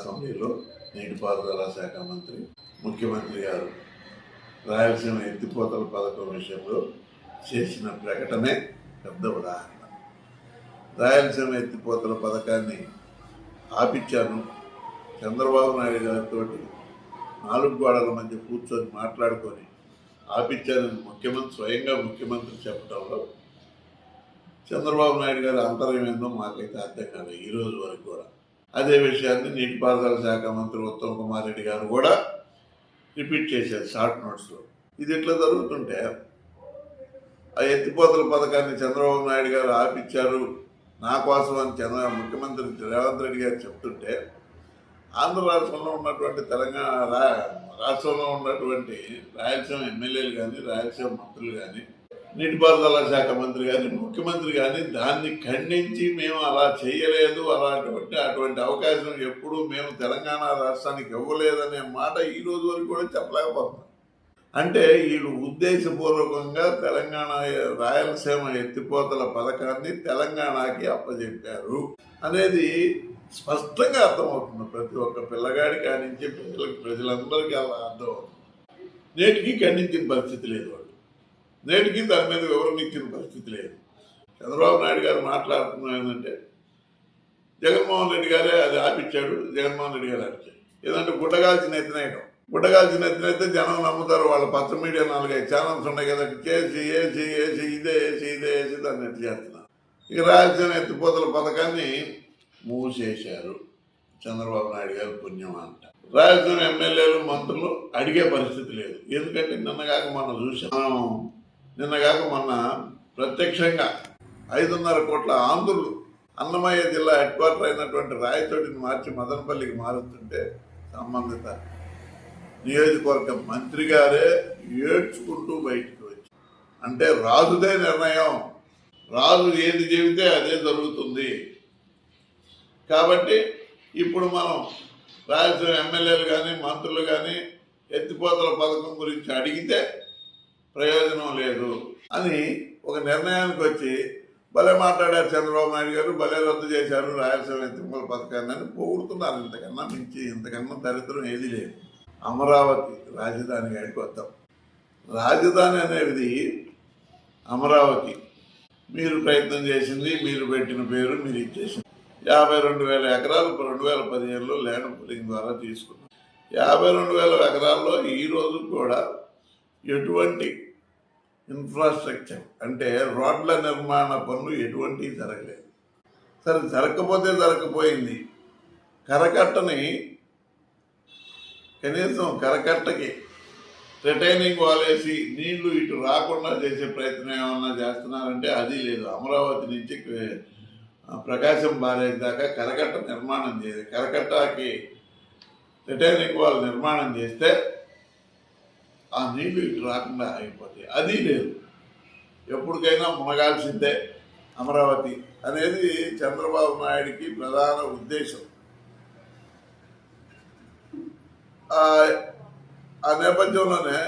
అసెంబ్లీలో నీటిపారుదల శాఖ మంత్రి ముఖ్యమంత్రి గారు రాయలసీమ ఎత్తిపోతల పథకం విషయంలో చేసిన ప్రకటనే పెద్ద ఉదాహరణ. రాయలసీమ ఎత్తిపోతల పథకాన్ని ఆపించాను చంద్రబాబు నాయుడు గారితో నాలుగు గోడల మధ్య కూర్చొని మాట్లాడుకొని ఆపించానని ముఖ్యమంత్రి స్వయంగా ముఖ్యమంత్రి చెప్పడంలో చంద్రబాబు నాయుడు గారి అంతరం ఏందో మాకైతే అర్థం కాదు ఈ రోజు వరకు కూడా. అదే విషయాన్ని నీటిపారుదల శాఖ మంత్రి ఉత్తమ్ కుమార్ రెడ్డి గారు కూడా రిపీట్ చేశారు షార్ట్ నోట్స్లో. ఇది ఎట్లా జరుగుతుంటే ఆ ఎత్తిపోతల పథకాన్ని చంద్రబాబు నాయుడు గారు ఆపించారు నా కోసం అని చంద్ర ముఖ్యమంత్రి రేవంత్ రెడ్డి గారు చెప్తుంటే ఆంధ్ర రాష్ట్రంలో ఉన్నటువంటి తెలంగాణ రా రాష్ట్రంలో ఉన్నటువంటి రాయలసీమ ఎమ్మెల్యేలు కానీ రాయలసీమ మంత్రులు కానీ నీటిపారుదల శాఖ మంత్రి కానీ ముఖ్యమంత్రి కానీ దాన్ని ఖండించి మేము అలా చేయలేదు. అలాంటి అటువంటి అవకాశం ఎప్పుడూ మేము తెలంగాణ రాష్ట్రానికి ఇవ్వలేదనే మాట ఈ రోజు వరకు కూడా చెప్పలేకపోతున్నాం. అంటే వీళ్ళు ఉద్దేశపూర్వకంగా తెలంగాణ రాయలసీమ ఎత్తిపోతల పథకాన్ని తెలంగాణకి అప్పజెప్పారు అనేది స్పష్టంగా అర్థమవుతుంది. ప్రతి ఒక్క పిల్లగాడి కానించి ప్రజలకు ప్రజలందరికీ అలా అర్థమవుతుంది. నేటికి ఖండించిన పరిస్థితి లేదు. నేటికి దాని మీద వివరణ ఇచ్చిన పరిస్థితి లేదు. చంద్రబాబు నాయుడు గారు మాట్లాడుతున్నా ఏంటంటే జగన్మోహన్ రెడ్డి గారే అది ఆపిచ్చాడు జగన్మోహన్ రెడ్డి గారు ఆపించాడు ఏదంటే గుడ్డగాల్చిన ఎత్తినేయడం గుడ్డగాల్చిన ఎత్తినైతే జనం నమ్ముతారు వాళ్ళ పచ్చ మీడియా నాలుగైదు ఛానల్స్ ఉన్నాయి కదా చేసి ఏసి ఏసి ఇదే ఏసి ఇదే వేసి దాన్ని ఎత్తి చేస్తున్నారు. ఇక రాయలసీమ ఎత్తిపోతల పథకాన్ని మూసేశారు చంద్రబాబు నాయుడు గారు పుణ్యం అంట. రాయలసీమ ఎమ్మెల్యేలు మంత్రులు అడిగే పరిస్థితి లేదు. ఎందుకంటే నిన్నగాక మనం చూసాం నిన్నగాక మొన్న ప్రత్యక్షంగా ఐదున్నర కోట్ల ఆంధ్రులు అన్నమయ్య జిల్లా హెడ్ క్వార్టర్ అయినటువంటి రాయచోటిని మార్చి మదనపల్లికి మారుతుంటే సంబంధిత నియోజకవర్గ మంత్రి గారే ఏడ్చుకుంటూ బయటికి వచ్చి అంటే రాజుదే నిర్ణయం. రాజు ఏది చెబితే అదే జరుగుతుంది. కాబట్టి ఇప్పుడు మనం రాయలసీమ ఎమ్మెల్యేలు కానీ మంత్రులు కానీ ఎత్తిపోతల పథకం గురించి అడిగితే ప్రయోజనం లేదు అని ఒక నిర్ణయానికి వచ్చి భలే మాట్లాడారు చంద్రబాబు నాయుడు గారు భలే రద్దు చేశారు రాయలసీమ తిమ్మల పథకాన్ని అని పోగొడుతున్నారు. ఇంతకన్నా మించి ఇంతకన్నా దరిద్రం ఏది లేదు. అమరావతి రాజధాని గారికి వద్దాం రాజధాని అనేది అమరావతి. మీరు ప్రయత్నం చేసింది మీరు పెట్టిన పేరు మీరు ఇచ్చేసింది. యాభై రెండు వేల ఎకరాలు రెండు వేల పదిహేనులో ల్యాండ్ పూలింగ్ ద్వారా తీసుకున్నాం. యాభై రెండు వేల ఎకరాల్లో ఈ రోజు కూడా ఎటువంటి ఇన్ఫ్రాస్ట్రక్చర్ అంటే రోడ్ల నిర్మాణ పనులు ఎటువంటి జరగలేదు. సరే జరగకపోతే జరగకపోయింది. కరకట్టని కనీసం కరకట్టకి రిటైనింగ్ వాలేసి నీళ్ళు ఇటు రాకుండా చేసే ప్రయత్నం ఏమన్నా చేస్తున్నారంటే అది లేదు. అమరావతి నుంచి ప్రకాశం బారేజ్ దాకా కరకట్ట నిర్మాణం చేసి కరకట్టకి రిటైనింగ్ వాల్ నిర్మాణం చేస్తే ఆ నీళ్ళు ఇటు రాకుండా అయిపోతాయి. అది లేదు. ఎప్పటికైనా మునగాల్సిందే అమరావతి అనేది చంద్రబాబు నాయుడికి ప్రధాన ఉద్దేశం. ఆ నేపథ్యంలోనే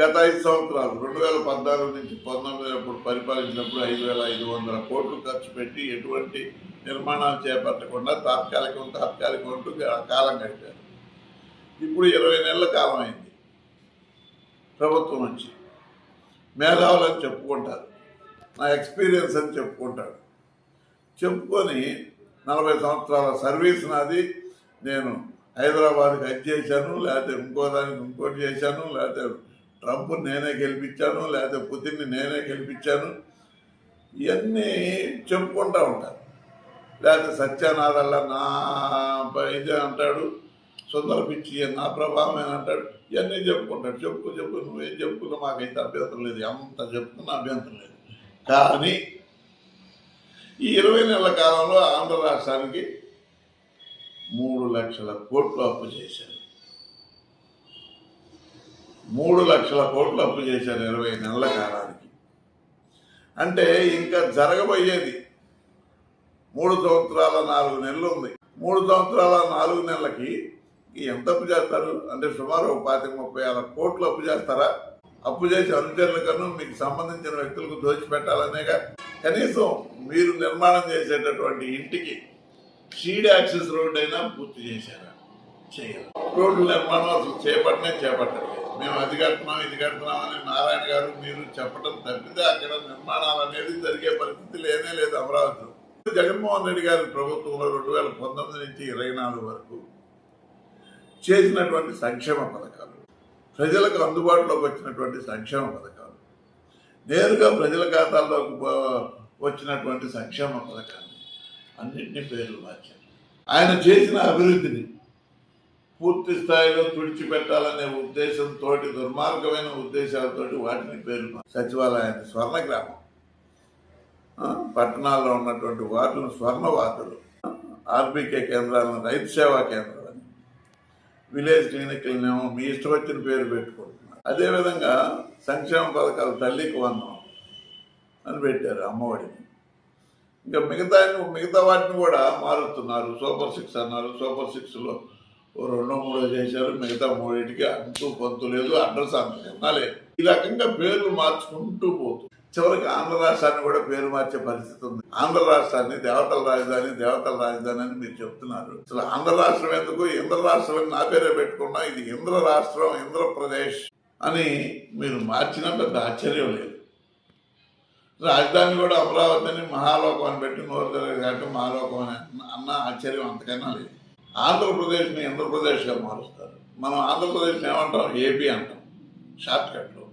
గత ఐదు సంవత్సరాలు రెండు వేల పద్నాలుగు నుంచి పంతొమ్మిది అప్పుడు పరిపాలించినప్పుడు ఐదు వేల ఐదు వందల కోట్లు ఖర్చు పెట్టి ఎటువంటి నిర్మాణాలు చేపట్టకుండా తాత్కాలికం తాత్కాలికం అంటూ కాలం గడిపారు. ఇప్పుడు ఇరవై నెలల కాలం అయింది. ప్రభుత్వం వచ్చి మేధావులు అని చెప్పుకుంటారు. నా ఎక్స్పీరియన్స్ అని చెప్పుకుంటాడు చెప్పుకొని నలభై సంవత్సరాల సర్వీస్ నాది. నేను హైదరాబాద్కి అది చేశాను లేకపోతే ఇంకో దానికి ఇంకోటి చేశాను లేకపోతే ట్రంప్ నేనే గెలిపించాను లేకపోతే పుతిన్ని నేనే గెలిపించాను. ఇవన్నీ చెప్పుకుంటూ ఉంటారు. లేకపోతే సత్యానాథల్లా నా ఇదే అంటాడు. సుందర పిచ్చి నా అని అంటాడు? ఇవన్నీ చెప్పుకుంటాడు. చెప్పు చెప్పు నువ్వేం చెప్పుకున్నా మాకైతే అభ్యంతరం లేదు. ఎంత చెప్పుకున్నా అభ్యంతరం లేదు. కానీ ఈ ఇరవై నెలల కాలంలో ఆంధ్ర రాష్ట్రానికి మూడు లక్షల కోట్లు అప్పు చేశారు. మూడు లక్షల కోట్లు అప్పు చేశారు ఇరవై నెలల కాలానికి. అంటే ఇంకా జరగబోయేది మూడు సంవత్సరాల నాలుగు నెలలు ఉంది. మూడు సంవత్సరాల నాలుగు నెలలకి ఎంత అప్పు చేస్తారు? అంటే సుమారు ఒక పాతిక ముప్పై ఆరు కోట్లు అప్పు చేస్తారా? అప్పు చేసి అనుచరులకను మీకు సంబంధించిన వ్యక్తులకు దోచిపెట్టాలనేగా కనీసం మీరు నిర్మాణం చేసేటటువంటి ఇంటికి షీడ్ యాక్సెస్ రోడ్ అయినా పూర్తి చేశారా? చేయాలి రోడ్ల నిర్మాణం అసలు చేపట్టనే చేపట్టలేదు. మేము అది కడుతున్నాం ఇది కడుతున్నాం అని నారాయణ గారు మీరు చెప్పడం తప్పితే అక్కడ నిర్మాణాలు అనేది జరిగే పరిస్థితి లేనే లేదు అమరావతిలో. జగన్మోహన్ రెడ్డి గారి ప్రభుత్వంలో రెండు వేల పంతొమ్మిది నుంచి ఇరవై నాలుగు వరకు చేసినటువంటి సంక్షేమ పథకాలు ప్రజలకు అందుబాటులోకి వచ్చినటువంటి సంక్షేమ పథకాలు నేరుగా ప్రజల ఖాతాల్లోకి వచ్చినటువంటి సంక్షేమ పథకాలు అన్నింటినీ పేర్లు మార్చారు. ఆయన చేసిన అభివృద్ధిని పూర్తి స్థాయిలో తుడిచిపెట్టాలనే ఉద్దేశంతో దుర్మార్గమైన ఉద్దేశాలతో వాటిని పేర్లు సచివాలయం సచివాలయాన్ని స్వర్ణ గ్రామం పట్టణాల్లో ఉన్నటువంటి వార్డులను స్వర్ణ వార్డులు ఆర్బీకే కేంద్రాలను రైతు సేవా కేంద్రం విలేజ్ క్లినిక్లనేమో మీ ఇష్టం వచ్చిన పేరు పెట్టుకుంటున్నారు అదేవిధంగా సంక్షేమ పథకాలు తల్లికి వందనం అని పెట్టారు అమ్మఒడిని. ఇంకా మిగతా మిగతా వాటిని కూడా మారుతున్నారు సూపర్ సిక్స్ అన్నారు. సూపర్ సిక్స్లో ఓ రెండో మూడో చేశారు. మిగతా మూడింటికి అంతు పొంతు లేదు అడ్రస్ అంత లేదు. ఈ రకంగా పేర్లు మార్చుకుంటూ పోతూ చివరికి ఆంధ్ర రాష్ట్రాన్ని కూడా పేరు మార్చే పరిస్థితి ఉంది. ఆంధ్ర రాష్ట్రాన్ని దేవతల రాజధాని దేవతల రాజధాని అని మీరు చెప్తున్నారు. అసలు ఆంధ్ర రాష్ట్రం ఎందుకు? ఇంద్ర రాష్ట్రం అని నా పేరే పెట్టుకున్నా ఇది ఇంద్ర రాష్ట్రం ఇంద్రప్రదేశ్ అని మీరు మార్చినా పెద్ద ఆశ్చర్యం లేదు. రాజధాని కూడా అమరావతి అని మహాలోకం అని పెట్టి నోరు కాబట్టి మహాలోకం అని అన్న- ఆశ్చర్యం అంతకైనా లేదు. ఆంధ్రప్రదేశ్ని ఇంద్రప్రదేశ్గా మారుస్తారు. మనం ఆంధ్రప్రదేశ్ని ఏమంటాం? ఏపీ అంటాం. షార్ట్కట్లో.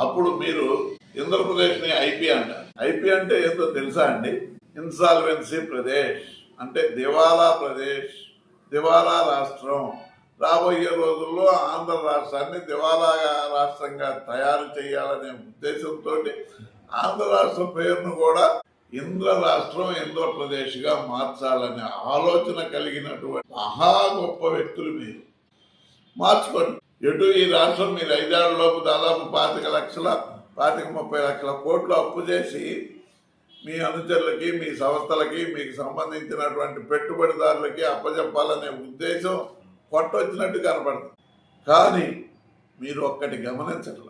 అప్పుడు మీరు ఆంధ్రప్రదేశ్ని ఐపీ అంటారు ఐపీ అంటే ఏంటో తెలుసా అండి? ఇన్సాల్వెన్సీ ప్రదేశ్ అంటే దివాలా ప్రదేశ్ దివాలా రాష్ట్రం. రాబోయే రోజుల్లో ఆంధ్ర రాష్ట్రాన్ని దివాలా రాష్ట్రంగా తయారు చేయాలనే ఉద్దేశంతో ఆంధ్ర రాష్ట్ర పేరును కూడా ఇంద్ర రాష్ట్రం ఇంద్రప్రదేశ్గా మార్చాలనే ఆలోచన కలిగినటువంటి మహా గొప్ప వ్యక్తులు మీరు. మార్చుకోండి. ఎటు ఈ రాష్ట్రం మీరు ఐదేళ్ళలోపు దాదాపు పాతిక లక్షల పాతిక ముప్పై లక్షల కోట్లు అప్పు చేసి మీ అనుచరులకి మీ సంస్థలకి మీకు సంబంధించినటువంటి పెట్టుబడిదారులకి అప్పజెప్పాలనే ఉద్దేశం కొట్టొచ్చినట్టు కనపడుతుంది కానీ మీరు ఒక్కటి గమనించట్లేదు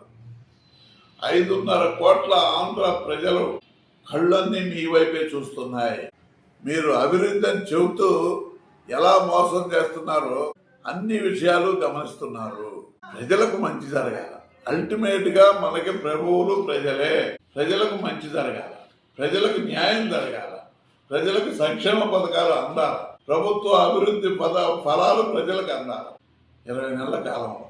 ఐదున్నర కోట్ల ఆంధ్ర ప్రజలు కళ్ళన్నీ మీ వైపే చూస్తున్నాయి. మీరు అభివృద్ధి అని చెబుతూ ఎలా మోసం చేస్తున్నారో అన్ని విషయాలు గమనిస్తున్నారు. ప్రజలకు మంచి జరగాల. అల్టిమేట్గా మనకి ప్రభువులు ప్రజలే. ప్రజలకు మంచి జరగాల. ప్రజలకు న్యాయం జరగాల. ప్రజలకు సంక్షేమ పథకాలు అందాలి. ప్రభుత్వ అభివృద్ధి పద ఫలాలు ప్రజలకు అందాలి. ఇరవై నెలల కాలంలో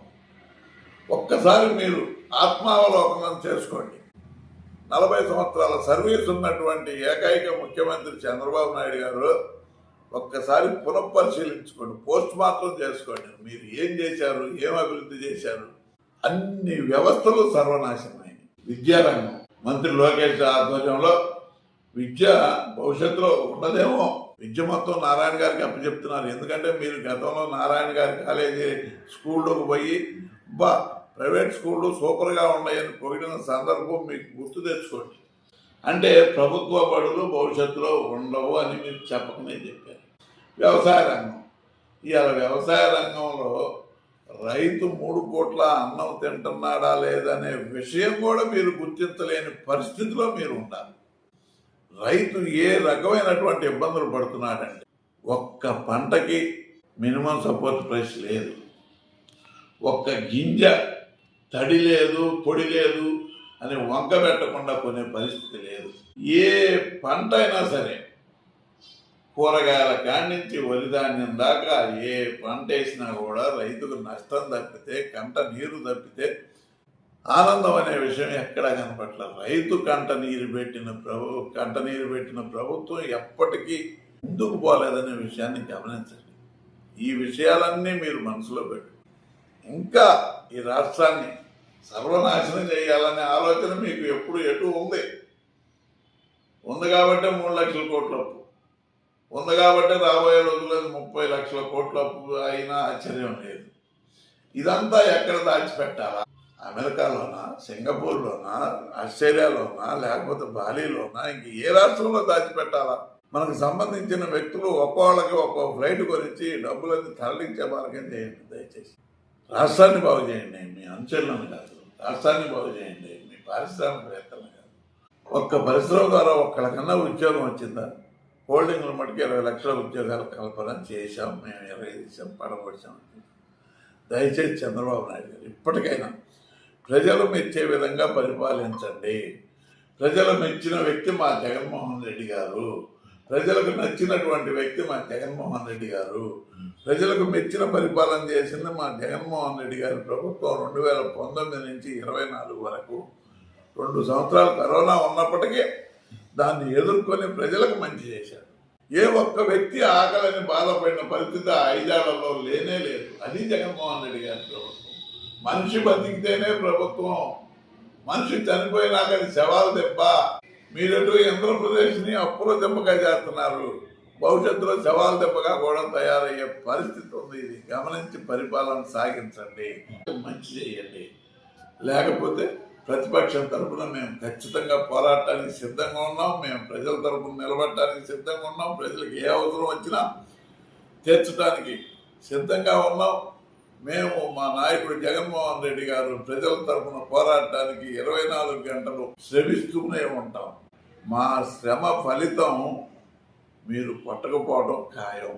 ఒక్కసారి మీరు ఆత్మావలోకనం చేసుకోండి. నలభై సంవత్సరాల సర్వీస్ ఉన్నటువంటి ఏకైక ముఖ్యమంత్రి చంద్రబాబు నాయుడు గారు ఒక్కసారి పునఃపరిశీలించుకోండి. పోస్ట్ మార్టం చేసుకోండి. మీరు ఏం చేశారు? ఏం అభివృద్ధి చేశారు? అన్ని వ్యవస్థలు సర్వనాశనమైనవి. విద్యారంగం. మంత్రి లోకేష్ ఆధ్వర్యంలో విద్య భవిష్యత్తులో ఉండదేమో విద్య మొత్తం నారాయణ గారికి అప్పచెప్తున్నారు. ఎందుకంటే మీరు గతంలో నారాయణ గారి కాలేజీ స్కూల్లోకి పోయి బా ప్రైవేట్ స్కూళ్ళు సూపర్గా ఉన్నాయని పోయిన సందర్భం మీకు గుర్తు తెచ్చుకోండి. అంటే ప్రభుత్వ బడులు భవిష్యత్తులో ఉండవు అని మీరు చెప్పకనే చెప్పారు. వ్యవసాయ రంగం. ఇవాళ వ్యవసాయ రంగంలో రైతు మూడు కోట్ల అన్నం తింటున్నాడా లేదనే విషయం కూడా మీరు గుర్తించలేని పరిస్థితిలో మీరు ఉండాలి రైతు ఏ రకమైనటువంటి ఇబ్బందులు పడుతున్నాడండి ఒక్క పంటకి మినిమం సపోర్ట్ ప్రైస్ లేదు. ఒక్క గింజ తడి లేదు పొడి లేదు అని వంక పెట్టకుండా కొనే పరిస్థితి లేదు. ఏ పంట అయినా సరే కూరగాయల కాడి నుంచి దాకా ఏ పంట వేసినా కూడా రైతుకు నష్టం తప్పితే కంట నీరు తప్పితే ఆనందం అనే విషయం ఎక్కడా కనపట్లేదు రైతు కంట నీరు పెట్టిన ప్రభు కంట నీరు పెట్టిన ప్రభుత్వం ఎప్పటికీ ముందుకు పోలేదనే విషయాన్ని గమనించండి. ఈ విషయాలన్నీ మీరు మనసులో పెట్టు ఇంకా ఈ రాష్ట్రాన్ని సర్వనాశనం చేయాలనే ఆలోచన మీకు ఎప్పుడు ఎటు ఉంది? ఉంది కాబట్టి మూడు లక్షల కోట్ల అప్పు. ఉంది కాబట్టి రాబోయే రోజుల్లో ముప్పై లక్షల కోట్ల అప్పు అయినా ఆశ్చర్యం లేదు. ఇదంతా ఎక్కడ దాచిపెట్టాలా? అమెరికాలోనా సింగపూర్లోనా ఆస్ట్రేలియాలోనా లేకపోతే బాలీలోనా? ఇంక ఏ రాష్ట్రంలో దాచిపెట్టాలా? మనకు సంబంధించిన వ్యక్తులు ఒక్కోళ్ళకి ఒక్కో ఫ్లైట్ గురించి డబ్బులన్నీ తరలించే మార్గం చేయండి దయచేసి. రాష్ట్రాన్ని బాగు చేయండి మీ అంచెలను కాదు. రాష్ట్రాన్ని బాగు చేయండి మీ పారిశ్రామికవేత్తలను కాదు. ఒక్క పరిశ్రమ ద్వారా ఒక్కడికన్నా ఉద్యోగం వచ్చిందా? హోల్డింగ్లు మటుకు ఇరవై లక్షల ఉద్యోగాల కల్పన చేశాం మేము ఇరవై చేసాం దయచేసి చంద్రబాబు నాయుడు గారు ఇప్పటికైనా ప్రజలు మెచ్చే విధంగా పరిపాలించండి. ప్రజలు మెచ్చిన వ్యక్తి మా జగన్మోహన్ రెడ్డి గారు. ప్రజలకు నచ్చినటువంటి వ్యక్తి మా జగన్మోహన్ రెడ్డి గారు. ప్రజలకు మెచ్చిన పరిపాలన చేసింది మా జగన్మోహన్ రెడ్డి గారి ప్రభుత్వం రెండు వేల పంతొమ్మిది నుంచి ఇరవై నాలుగు వరకు. రెండు సంవత్సరాలు కరోనా ఉన్నప్పటికీ దాన్ని ఎదుర్కొని ప్రజలకు మంచి చేశారు. ఏ ఒక్క వ్యక్తి ఆకలిని బాధపడిన పరిస్థితి ఐదేళ్ళలో లేనే లేదు. అది జగన్మోహన్ రెడ్డి గారి ప్రభుత్వం. మనిషి బతికితేనే ప్రభుత్వం. మనిషి చనిపోయినాక అది శవాలు దెబ్బ. మీరటు ఆంధ్రప్రదేశ్ని అప్పుల దెబ్బగా చేస్తున్నారు. భవిష్యత్తులో శవాల దెబ్బగా కూడా తయారయ్యే పరిస్థితి ఉంది. ఇది గమనించి పరిపాలన సాగించండి. మంచి చేయండి. లేకపోతే ప్రతిపక్షం తరపున మేము ఖచ్చితంగా పోరాటానికి సిద్ధంగా ఉన్నాం మేము ప్రజల తరపున నిలబడటానికి సిద్ధంగా ఉన్నాం ప్రజలకు ఏ అవసరం వచ్చినా తీర్చడానికి సిద్ధంగా ఉన్నాం. మేము మా నాయకుడు జగన్మోహన్ రెడ్డి గారు ప్రజల తరపున పోరాటానికి ఇరవై నాలుగు గంటలు శ్రమిస్తూనే ఉంటాం. మా శ్రమ ఫలితం మీరు పట్టకపోవడం ఖాయం.